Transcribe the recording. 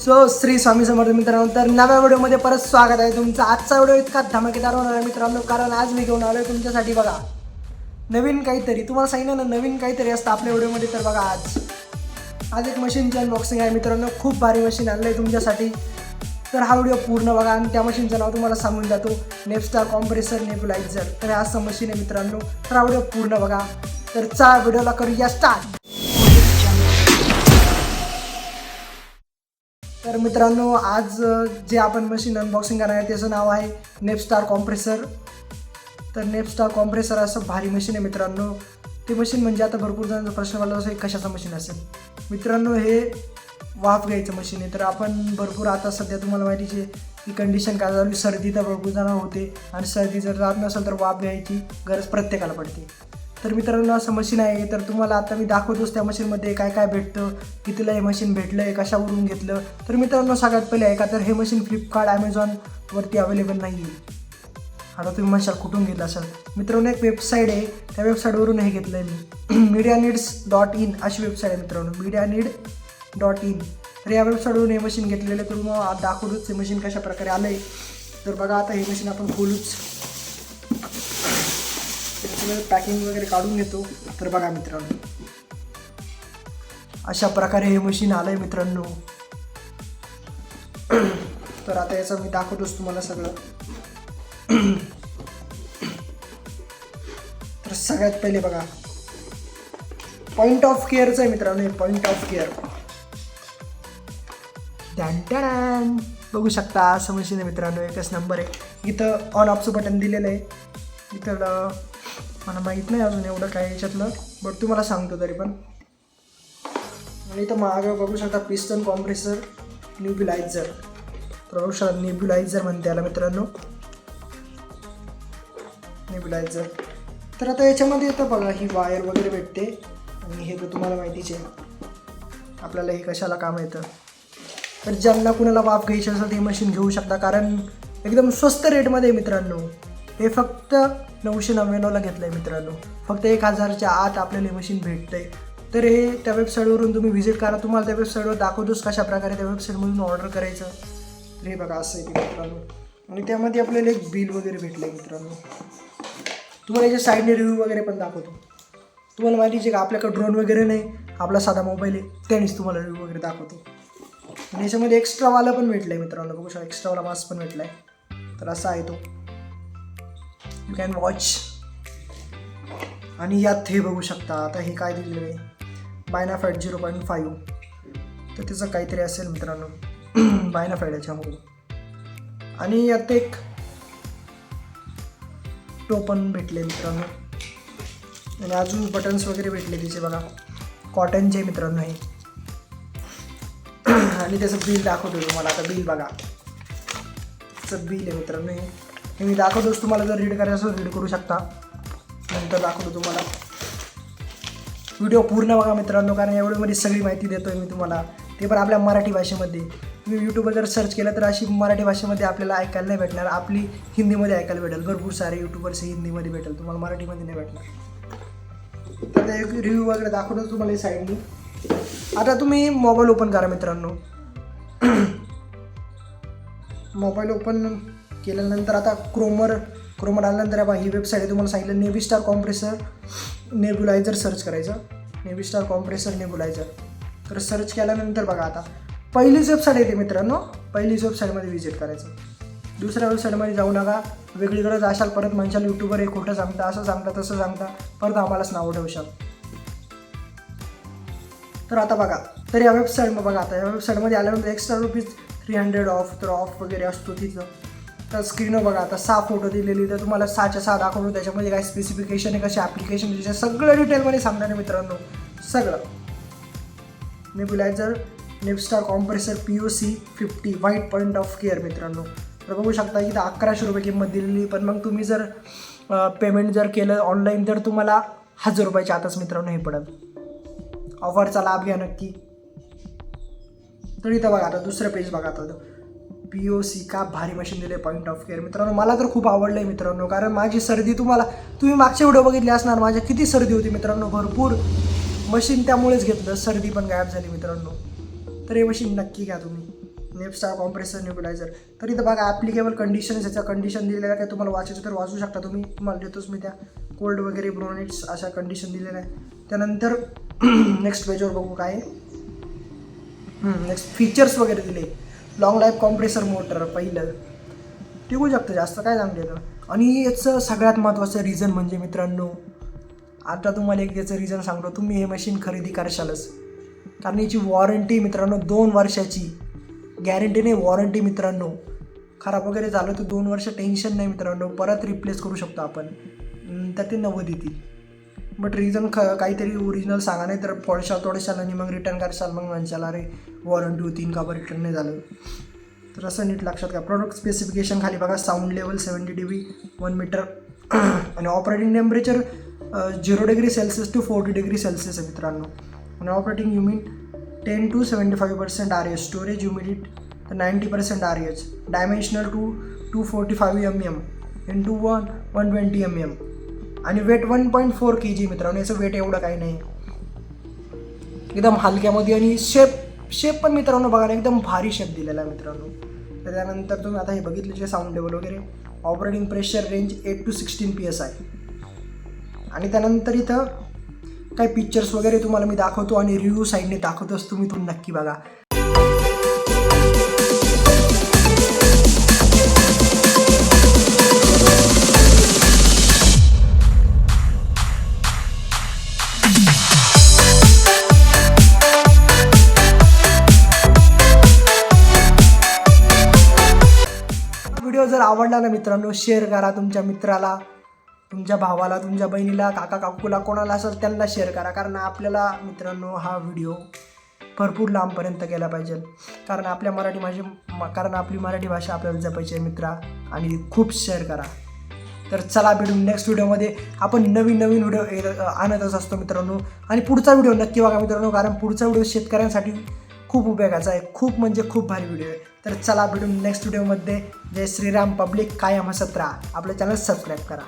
So Shri Swami Samarth मित्रांनो तर नव्या व्हिडिओमध्ये परत स्वागत आहे. तुमचं आजचा व्हिडिओ इतका धमाकेदार होणार आहे मित्रांनो कारण आज मी घेऊन आलो आहे तुमच्यासाठी बघा. नवीन काहीतरी तुम्हाला सांगितलं ना नवीन काहीतरी असतं आपल्या व्हिडिओमध्ये तर बघा आज. आज एक मशीनची अनबॉक्सिंग आहे मित्रांनो खूप भारी मशीन आणलं आहे तुमच्यासाठी. तर हा व्हिडिओ पूर्ण बघा आणि त्या मशीनचं नाव तुम्हाला सांगून जातो नेपस्टार कॉम्प्रेसर नेबुलायझर तर हे असं मशीन आहे मित्रांनो तर हा व्हिडिओ पूर्ण बघा. तर चा व्हिडिओला करूया स्टार्ट तर मित्रांनो आज जे आपण मशीन अनबॉक्सिंग करणार आहे त्याचं नाव आहे नेपस्टार कॉम्प्रेसर तर नेपस्टार कॉम्प्रेसर असं भारी मशीन आहे मित्रांनो. ते मशीन म्हणजे आता भरपूर जणांचा प्रश्न पडला असेल कशाचं मशीन असेल? मित्रांनो हे वाफ घ्यायचं मशीन आहे. तर आपण भरपूर आता सध्या तुम्हाला माहिती आहे की कंडिशन काय झाली. सर्दी तर भरपूर जण होते. आणि सर्दी जर जात नसेल तर वाफ घ्यायची गरज प्रत्येकाला पडते. तर मित्रांनो असं मशीन आहे. तर तुम्हाला आता मी दाखवतोच त्या मशीनमध्ये काय काय भेटतं कितीला हे मशीन भेटलं आहे कशावरून घेतलं. तर मित्रांनो सगळ्यात पहिले आहे का तर हे मशीन फ्लिपकार्ट ॲमेझॉनवरती अवेलेबल नाही आहे आता तुम्ही म्हणशाल कुठून घेतलं असाल? मित्रांनो एक वेबसाईट आहे. त्या वेबसाईटवरून हे घेतलं आहे मी. मीडिया नीड्स डॉट इन अशी वेबसाईट आहे मित्रांनो. मीडिया नीड डॉट इन तर या वेबसाईटवरून हे मशीन घेतलेलं आहे. तर मग दाखवतोच हे मशीन कशा प्रकारे आलं आहे तर बघा आता हे मशीन आपण खोलूच. त्याच्यामध्ये पॅकिंग वगैरे काढून घेतो. तर बघा मित्रांनो. अशा प्रकारे हे मशीन आलं आहे मित्रांनो. तर आता याचं मी दाखवतोच तुम्हाला सगळं. तर सगळ्यात पहिले बघा. पॉइंट ऑफ केअरचं आहे मित्रांनो हे पॉइंट ऑफ केअर डॅन बघू शकता असं मशीन आहे मित्रांनो एकच नंबर आहे. इथं ऑन ऑफचं बटन दिलेलं आहे. इथं मला माहीत नाही अजून एवढं काय याच्यातलं. बट तुम्हाला सांगतो तरी पण. आणि इथं मागं बघू शकता पिस्टन कॉम्प्रेसर न्यूबिलायझर तर बघू शकता म्हणते याला मित्रांनो. नेब्युलायझर. तर आता याच्यामध्ये येतं बघा ही वायर वगैरे भेटते. आणि हे तर तुम्हाला माहितीच आहे. आपल्याला हे कशाला काम येतं? तर ज्यांना कुणाला वाफ घ्यायची असेल ते मशीन घेऊ शकता. कारण एकदम स्वस्त रेटमध्ये मित्रांनो. हे फक्त नऊशे नव्याण्णवला घेतलं आहे मित्रांनो. फक्त एक हजारच्या आत आपल्याला हे मशीन भेटतं आहे तर हे त्या वेबसाईटवरून तुम्ही व्हिजिट करा. तुम्हाला त्या वेबसाईटवर दाखवतोच कशा प्रकारे त्या वेबसाईटमधून ऑर्डर करायचं. तर हे बघा असं आहे ते मित्रांनो. आणि त्यामध्ये आपल्याला एक बिल वगैरे भेटलं आहे मित्रांनो. तुम्हाला याच्या साईडने रिव्ह्यू वगैरे पण दाखवतो. तुम्हाला माहितीच आहे का आपल्याकडे ड्रोन वगैरे नाही आपला साधा मोबाईल आहे त्यानेच तुम्हाला रिव्ह्यू वगैरे दाखवतो. आणि याच्यामध्ये एक्स्ट्रावाला पण भेटलं आहे मित्रांनो. बघू शकता एक्स्ट्रावाला मास्क पण भेटला आहे तर असा आहे तो. यू कॅन वॉच आणि यात हे बघू शकता. आता हे काय दिलेलं आहे? बायनाफॅट झिरो पॉईंट फाईव्ह तर त्याचं काहीतरी असेल मित्रांनो. बायनाफॅट याच्यामध्ये आणि यात एक टोपन भेटले मित्रांनो. आणि अजून बटन्स वगैरे भेटले तिचे बघा. कॉटनचे मित्रांनो हे. आणि त्याचं बिल दाखवतो तुम्हाला. आता बिल बघा. त्याचं बिल आहे मित्रांनो हे. हे मी दाखवतोच तुम्हाला जर रीड करायचं असेल रीड करू शकता. नंतर दाखवतो तुम्हाला. व्हिडिओ पूर्ण बघा मित्रांनो कारण या व्हिडिओमध्ये सगळी माहिती देतोय मी तुम्हाला. ते पण आपल्या मराठी भाषेमध्ये. तुम्ही यूट्यूबवर जर सर्च केलं तर अशी मराठी भाषेमध्ये आपल्याला ऐकायला नाही भेटणार. आपली हिंदीमध्ये ऐकायला भेटेल. भरपूर सारे यूट्यूबर्स हिंदीमध्ये भेटेल. तुम्हाला मराठीमध्ये नाही भेटणार. तर एक रिव्ह्यू वगैरे दाखवतो तुम्हाला साईडनी आता तुम्ही मोबाईल ओपन करा मित्रांनो. मोबाईल ओपन केल्यानंतर आता क्रोमर क्रोमर आल्यानंतर बा ही वेबसाईट आहे तुम्हाला सांगितलं navy star compressor nebuliser search करायचं. नेव्ही स्टार कॉम्प्रेसर नेब्युलायझर तर सर्च केल्यानंतर बघा आता पहिलीच वेबसाईट येते मित्रांनो. पहिलीच वेबसाईटमध्ये व्हिजिट करायचं. दुसऱ्या वेबसाईटमध्ये जाऊ नका. वेगळीकडे जाशाल परत म्हणशाल यूट्यूबर हे खोटं सांगता असं सांगता तसं सांगता परत आम्हालाच नाव ठेवशाल तर आता बघा तर या वेबसाईट बघा आता या वेबसाईटमध्ये आल्यानंतर extra rupees three hundred off तर ऑफ वगैरे असतो तिथं. तर स्क्रीनवर बघा आता सहा फोटो दिलेली तर तुम्हाला सहाच्या सहा दाखवतो. त्याच्यामध्ये काय स्पेसिफिकेशन आहे कसे ॲप्लिकेशन त्याच्या सगळं डिटेलमध्ये सांगणार आहे मित्रांनो. सगळं. Nebuliser नेपस्टार compressor P O C fifty white point of care मित्रांनो. तर बघू शकता की अकराशे रुपये किंमत दिलेली पण मग तुम्ही जर पेमेंट जर केलं ऑनलाईन तर तुम्हाला हजार रुपयाच्या आताच मित्रांनो हे पडेल. ऑफरचा लाभ घ्या नक्की. तर इथं बघा आता दुसरं पेज बघा आता. पी ओ सी का भारी मशीन दिले पॉईंट ऑफ केअर मित्रांनो मला तर खूप आवडलं आहे मित्रांनो कारण माझी सर्दी तुम्हाला तुम्ही मागचे व्हिडिओ बघितले असणार माझ्या किती सर्दी होती मित्रांनो भरपूर. मशीन त्यामुळेच घेतलं सर्दी पण गायब झाली मित्रांनो. तर हे मशीन नक्की घ्या तुम्ही. नेपस्टार कॉम्प्रेसर न्यूबिलायझर तर इथं बघा ॲप्लिकेबल कंडिशन याच्या कंडिशन दिलेल्या काय तुम्हाला वाचायचं तर वाचू शकता तुम्ही. तुम्हाला देतोच मी त्या कोल्ड वगैरे ब्रोनेट्स अशा कंडिशन दिलेल्या आहे त्यानंतर नेक्स्ट पेजवर बघू काय नेक्स्ट फीचर्स वगैरे दिले. लॉंग लाईफ कॉम्प्रेसर मोटर पहिलं. टिकू शकतं जास्त काय सांगलेलं आणि याचं सगळ्यात महत्त्वाचं रिझन म्हणजे मित्रांनो आता तुम्हाला एक याचं रिझन सांगतो तुम्ही हे मशीन खरेदी करशालच. कारण याची वॉरंटी मित्रांनो दोन वर्षाची. गॅरंटी नाही वॉरंटी मित्रांनो. खराब वगैरे झालं तर दोन वर्ष टेन्शन नाही मित्रांनो परत रिप्लेस करू शकतो आपण. तर ते नव्वद येतील. बट रिझन ख काहीतरी ओरिजिनल सांगा नाही तर पडशाल तोडशाल आणि मग रिटर्न करशाल मग म्हणशाल अरे वॉरंटी होती का बरं रिटर्न नाही झालं? तर असं नीट लक्षात घ्या. प्रोडक्ट स्पेसिफिकेशन खाली बघा sound level seventy D B one metre आणि operating temperature zero degree Celsius to forty degree Celsius आहे मित्रांनो. आणि operating humidity ten to seventy five percent R H storage humidity तर ninety percent R H dimensional two two forty five M M in two one one twenty M M आणि weight one point four K G मित्रांनो याचं weight एवढं काही नाही. एकदम हलक्यामध्ये आणि shape shape पण मित्रांनो बघा ना एकदम भारी शेप दिलेला आहे मित्रांनो. तर त्यानंतर तुम्ही आता हे बघितले जे साऊंड लेवल वगैरे operating pressure range eight to sixteen P S आहे आणि त्यानंतर इथं काही पिक्चर्स वगैरे तुम्हाला मी दाखवतो आणि रिव्ह्यू साईडने दाखवतोच तुम्ही तुम्ही नक्की बघा. आवडला ना मित्रांनो? शेअर करा तुमच्या मित्राला तुमच्या भावाला तुमच्या बहिणीला काका काकूला कोणाला असेल त्यांना शेअर करा. कारण आपल्याला मित्रांनो हा व्हिडिओ भरपूर लांबपर्यंत गेला पाहिजे. कारण आपल्या मराठी भाषे कारण आपली मराठी भाषा आपल्याला जपायची आहे मित्रा. आणि खूप शेअर करा. तर चला भेटू नेक्स्ट व्हिडिओमध्ये आपण नवीन नवीन व्हिडिओ आणतच असतो मित्रांनो. आणि पुढचा व्हिडिओ नक्की बघा मित्रांनो. कारण पुढचा व्हिडिओ शेतकऱ्यांसाठी खूप उपयोगाचा आहे. खूप म्हणजे खूप भारी व्हिडिओ आहे. तर चला भेटून नेक्स्ट व्हिडिओमध्ये जय श्रीराम पब्लिक कायम हसत राहा. आपलं चॅनल सबस्क्राईब करा.